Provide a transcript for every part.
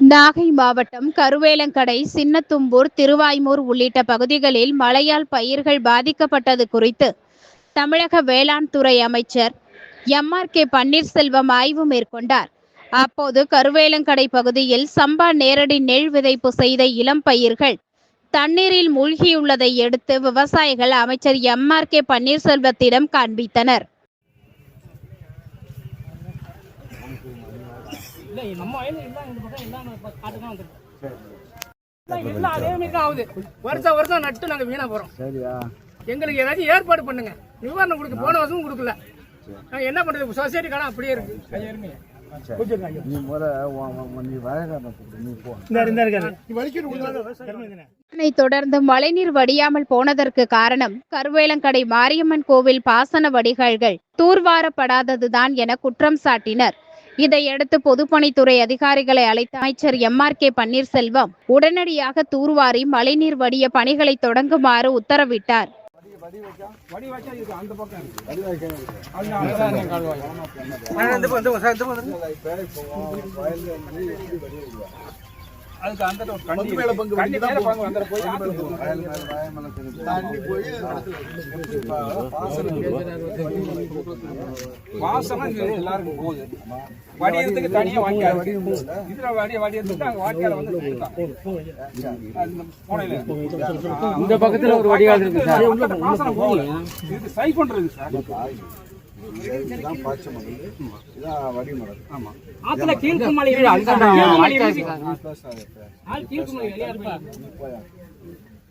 நாகை மாவட்டம் கருவேலங்கடை சின்னத்தும்பூர் திருவாய்மூர் உள்ளிட்ட பகுதிகளில் மழையால் பயிர்கள் பாதிக்கப்பட்டது குறித்து தமிழக வேளாண் துறை அமைச்சர் எம் ஆர் கே பன்னீர்செல்வம் ஆய்வு மேற்கொண்டார். அப்போது கருவேலங்கடை பகுதியில் சம்பா நேரடி நெல் விதைப்பு செய்த இளம் பயிர்கள் தண்ணீரில் மூழ்கியுள்ளதை எடுத்து விவசாயிகள் அமைச்சர் எம் ஆர் கே பன்னீர்செல்வத்திடம் காண்பித்தனர். நம்ம எல்லாம் அதே மாதிரி தான் ஆகுது. வருஷம் வருஷம் நட்டு நாங்க வீணா போறோம். சரியா? எங்களுக்கு ஏதாச்சும் ஏற்பாடு பண்ணுங்க. நிவாரணம் கொடுக்க போன வருஷமும் கொடுக்கல. என்ன பண்றது? சொசைட்டி அப்படியே இருக்கு. தொடர்ந்து மழைநீர் வடியாமல் போனதற்கு காரணம் கருவேலங்கடை மாரியம்மன் கோவில் பாசன வடிகால்கள். தூர்வாரப்படாததுதான் என குற்றம் சாட்டினர். இதையடுத்து பொதுப்பணித்துறை அதிகாரிகளை அழைத்த அமைச்சர் எம் ஆர் கே பன்னீர்செல்வம் உடனடியாக தூர்வாரி மழைநீர் வடிய பணிகளை தொடங்குமாறு உத்தரவிட்டார். அந்த அதுக்கு அந்த பங்கு மேல பங்கு கண்டி மேல பங்கு அந்த போய் வயல் மேல வயல் மேல தெரியுது. தண்ணி போய் வாசம் எல்லாருக்கும் போகுது. வடியறதுக்கு தனியா வாங்கிக்காது இதுல வடிய வடியறதுக்கு அங்க வாய்க்கால வந்து போனையில இந்த பக்கத்துல ஒரு வடிகால் இருக்கு சார். பாசனம் போகல. இதுக்கு சை பண்றது சார். இதுதான் பாய்ச்ச மரம் இதான் வடி மரம் ஆத்துல கீழ்குமலை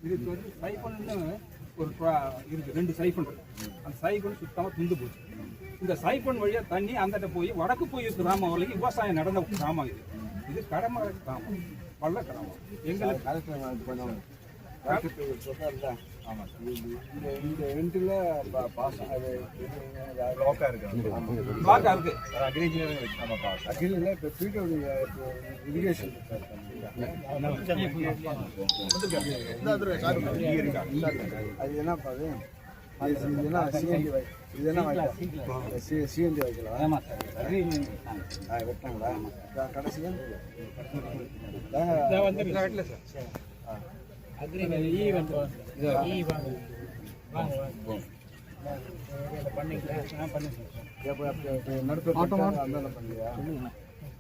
இதுக்கு வந்து சைஃபன்னு ஒரு இருக்கு. ரெண்டு சைஃபன் இருக்கு. அந்த சைஃபன் சுத்தமா துண்டு போச்சு. இந்த சைஃபன் வழியா தண்ணி அந்தட்ட போய் வடக்கு போய் கிராமம் வரைக்கும் விவசாயம் நடந்த கிராமம் இது. இது கடமை கிராமம். பள்ள கிராமம். எங்களுக்கு ஆமாம் இந்த இந்த எண்டில் பாசம் அது லோக்கா இருக்கு. பாக்கா இருக்கு. அகிலில் இப்போ பீட்டோட இரிகேஷன் அது என்ன பாது இது இது என்ன சிஎன்டி வை இது என்ன வைக்கலாம் சி சிஎன்டி வைக்கலாம் ஆ வெட்டாங்களா கடைசியா நடுப்பு அந்த பண்ணியா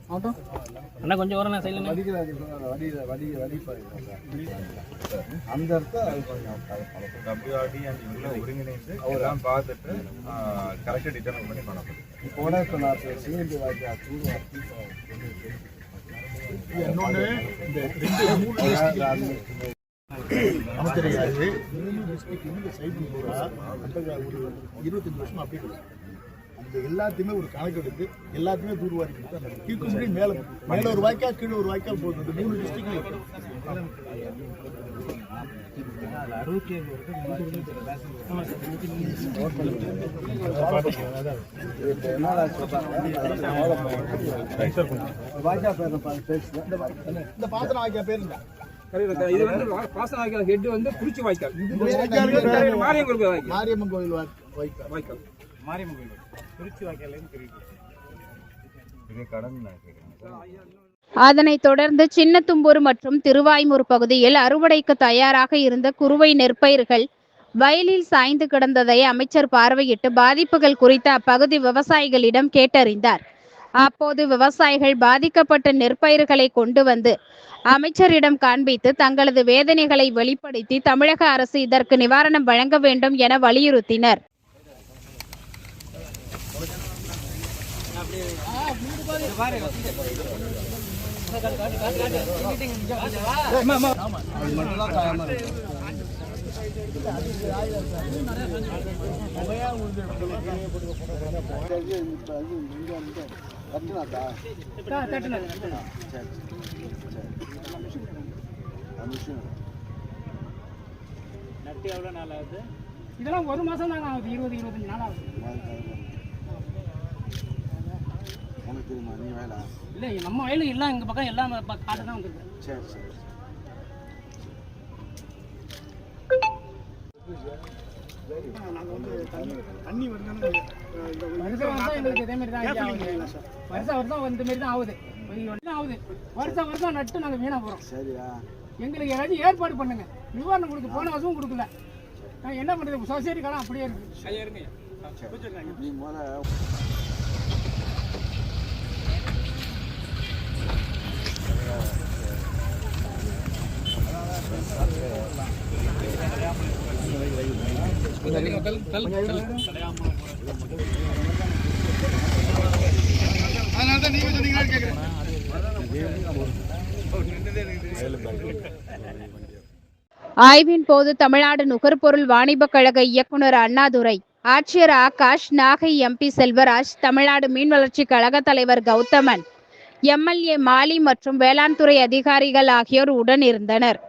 அண்ணா கொஞ்சம் வரும் சைலண்ட் வடிகிற வடி வடி வடிப்பாரு அந்த இடத்த அது கொஞ்சம் WRD and இவங்கள ஒருங்கிணைந்து எல்லாம் பார்த்துட்டு கரெக்டாக டிட்டர்மின் பண்ணி பண்ணணும் இப்போ கூட இப்போ நான் சிஎன்டி வாய்க்கா தூர் இன்னொன்று இந்த ரெண்டு மூணு டிஸ்ட்ரிக்ட் இந்த சைடு பூரா அந்த ஒரு இருபத்தஞ்சு வருஷமா அப்படியே. அந்த எல்லாத்தையுமே ஒரு கணக்கு எடுத்து எல்லாத்தையுமே தூர்வாரி கொடுத்து கீழ்க்கும்படி மேலே மேலே ஒரு வாய்க்கால் கீழே ஒரு வாய்க்கால் போகுது. மூணு டிஸ்ட்ரிக்ட்லையும் வாய்க்கா பேர் இந்த பாத்திரம் வாய்க்கால் பேர் இல்லை இது வந்து பாசன வாய்க்கால் ஹெட் வந்து குறிச்சி வாய்க்கால். இந்த வாய்க்கால் மாரியம்மன் வாய்க்கால். மாரியம்மன் கோயில் வாய்- வாய்க்கால். வாய்க்கால். மாரியம்மன் கோயில் இதே கடன் நான் கேட்குறேன் அதனைத் தொடர்ந்து சின்னத்தும்பூர் மற்றும் திருவாய்மூர் பகுதியில் அறுவடைக்கு தயாராக இருந்த குறுவை நெற்பயிர்கள் வயலில் சாய்ந்து கிடந்ததை அமைச்சர் பார்வையிட்டு பாதிப்புகள் குறித்து அப்பகுதி விவசாயிகளிடம் கேட்டறிந்தார். அப்போது விவசாயிகள் பாதிக்கப்பட்ட நெற்பயிர்களை கொண்டு வந்து அமைச்சரிடம் காண்பித்து தங்களது வேதனைகளை வெளிப்படுத்தி தமிழக அரசு இதற்கு நிவாரணம் வழங்க வேண்டும் என வலியுறுத்தினர். இதெல்லாம் ஒரு மாசம் தாங்க ஆகுது. இருபது இருபத்தஞ்சு நாள் ஆகுது. உனக்கு தெரியுமா? நீ இல்ல நம்ம வயலு எல்லாம் எங்க பக்கம் எல்லாம் காட்டு தான் வந்துருக்கு. சரி சரி. நாங்கள் வந்து தண்ணி தண்ணி வருதுன்னு வருஷம் வருஷம் எங்களுக்கு இதே மாதிரி தான் ஐயா ஆகுது வருஷம் வருஷம் இந்த மாதிரி தான் ஆகுது இது வந்து ஆகுது வருஷம் வருஷம் நட்டு நாங்கள் வீணாக போகிறோம் சரியா எங்களுக்கு ஏதாச்சும் ஏற்பாடு பண்ணுங்க நிவாரணம் கொடுத்து போன வருஷமும் கொடுக்கல நான் என்ன பண்ணுறது சொசைட்டி காலம் அப்படியே இருக்கு நீ முதல்ல அதனால தான் கேட்குறேன் ஆய்வின் போது தமிழ்நாடு நுகர்பொருள் வாணிபக் கழக இயக்குனர் அண்ணாதுரை ஆட்சியர் ஆகாஷ் நாகை எம்பி செல்வராஜ் தமிழ்நாடு மீன் வளர்ச்சி கழக தலைவர் கௌதமன் எம்எல்ஏ மாலி மற்றும் வேளாண் துறை அதிகாரிகள் ஆகியோர் உடன் இருந்தனர்.